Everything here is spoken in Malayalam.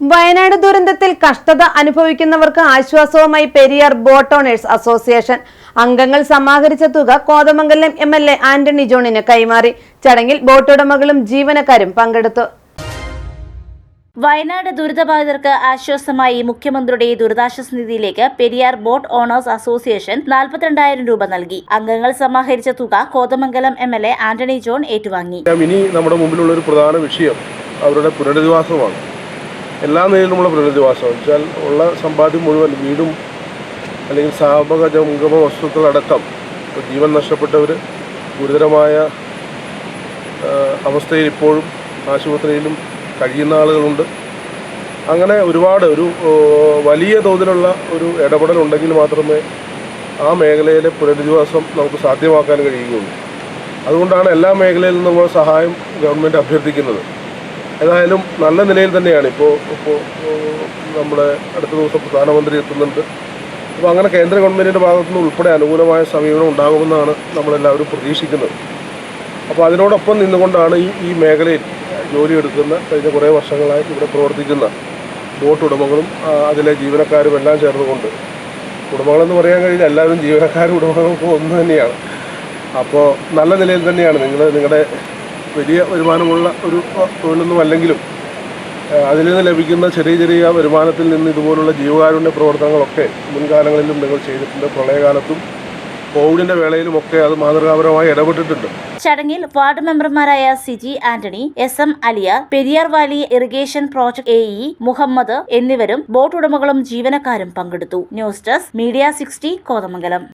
വയനാട് ദുരന്തത്തിൽ കഷ്ടത അനുഭവിക്കുന്നവർക്ക് ആശ്വാസവുമായി പെരിയാർ ബോട്ട് ഓണേഴ്സ് അസോസിയേഷൻ. അംഗങ്ങൾ സമാഹരിച്ച തുക Kothamangalam M L A Antony ജോണിന് കൈമാറി. ചടങ്ങിൽ ബോട്ടുടമകളും ജീവനക്കാരും പങ്കെടുത്തു. വയനാട് ദുരിതബാധിതർക്ക് ആശ്വാസമായി മുഖ്യമന്ത്രിയുടെ ദുരിതാശ്വാസ നിധിയിലേക്ക് പെരിയാർ ബോട്ട് ഓണേഴ്സ് അസോസിയേഷൻ നാൽപ്പത്തിരണ്ടായിരം രൂപ നൽകി. അംഗങ്ങൾ സമാഹരിച്ച തുക Kothamangalam M L A Antony John ഏറ്റുവാങ്ങി. ഇനി നമ്മുടെ മുമ്പിലുള്ള ഒരു പ്രധാന വിഷയം അവരുടെ പുനരധിവാസമാണ്. എല്ലാ നിലയിലുമുള്ള പുനരധിവാസം വെച്ചാൽ ഉള്ള സമ്പാദ്യം മുഴുവൻ വീടും അല്ലെങ്കിൽ സ്ഥാപക ജംഗമ വസ്തുക്കളടക്കം ഇപ്പോൾ ജീവൻ നഷ്ടപ്പെട്ടവർ ഗുരുതരമായ അവസ്ഥയിൽ ഇപ്പോഴും ആശുപത്രിയിലും കഴിയുന്ന ആളുകളുണ്ട്. അങ്ങനെ ഒരുപാട് ഒരു വലിയ തോതിലുള്ള ഒരു ഇടപെടൽ ഉണ്ടെങ്കിൽ മാത്രമേ ആ മേഖലയിലെ പുനരധിവാസം നമുക്ക് സാധ്യമാക്കാൻ കഴിയുകയുള്ളൂ. അതുകൊണ്ടാണ് എല്ലാ മേഖലയിൽ നിന്നുള്ള സഹായം ഗവൺമെന്റ് അഭ്യർത്ഥിക്കുന്നത്. ഏതായാലും നല്ല നിലയിൽ തന്നെയാണ്. ഇപ്പോൾ ഇപ്പോൾ നമ്മുടെ അടുത്ത ദിവസം പ്രധാനമന്ത്രി എത്തുന്നുണ്ട്. അപ്പോൾ അങ്ങനെ കേന്ദ്ര ഗവൺമെന്റിന്റെ ഭാഗത്തു നിന്ന് ഉൾപ്പെടെ അനുകൂലമായ സമീപനം ഉണ്ടാകുമെന്നാണ് നമ്മളെല്ലാവരും പ്രതീക്ഷിക്കുന്നത്. അപ്പോൾ അതിനോടൊപ്പം നിന്നുകൊണ്ടാണ് ഈ ഈ മേഖലയിൽ ജോലിയെടുക്കുന്ന കഴിഞ്ഞ കുറേ വർഷങ്ങളായി ഇവിടെ പ്രവർത്തിക്കുന്ന ബോട്ട് ഉടമകളും അതിലെ ജീവനക്കാരും എല്ലാം ചേർന്നുകൊണ്ട്. ഉടമകളെന്ന് പറയാൻ കഴിയില്ല എല്ലാവരും ജീവനക്കാരും ഉടമകളും ഒന്ന് തന്നെയാണ്. അപ്പോൾ നല്ല നിലയിൽ തന്നെയാണ് നിങ്ങൾ നിങ്ങളുടെ വലിയ വരുമാനമുള്ള ഒരു തൊഴിലൊന്നും അല്ലെങ്കിലും അതിൽ നിന്ന് ലഭിക്കുന്ന ചെറിയ ചെറിയ വരുമാനത്തിൽ നിന്ന് ഇതുപോലുള്ള ജീവകാരുണ്യ പ്രവർത്തനങ്ങളൊക്കെ മുൻകാലങ്ങളിലും നിങ്ങൾ ചെയ്തിട്ടുണ്ട്. പ്രളയകാലത്തും കോവിഡിന്റെ വേളയിലും ഒക്കെ അത് മാതൃകാപരമായി ഇടപെട്ടിട്ടുണ്ട്. ചടങ്ങിൽ വാർഡ് മെമ്പർമാരായ Siji Antony S M Aliya Periyar valley irrigation project A E Muhammad എന്നിവരും ബോട്ട് ഉടമകളും ജീവനക്കാരും പങ്കെടുത്തു. News desk media sixty Kothamangalam.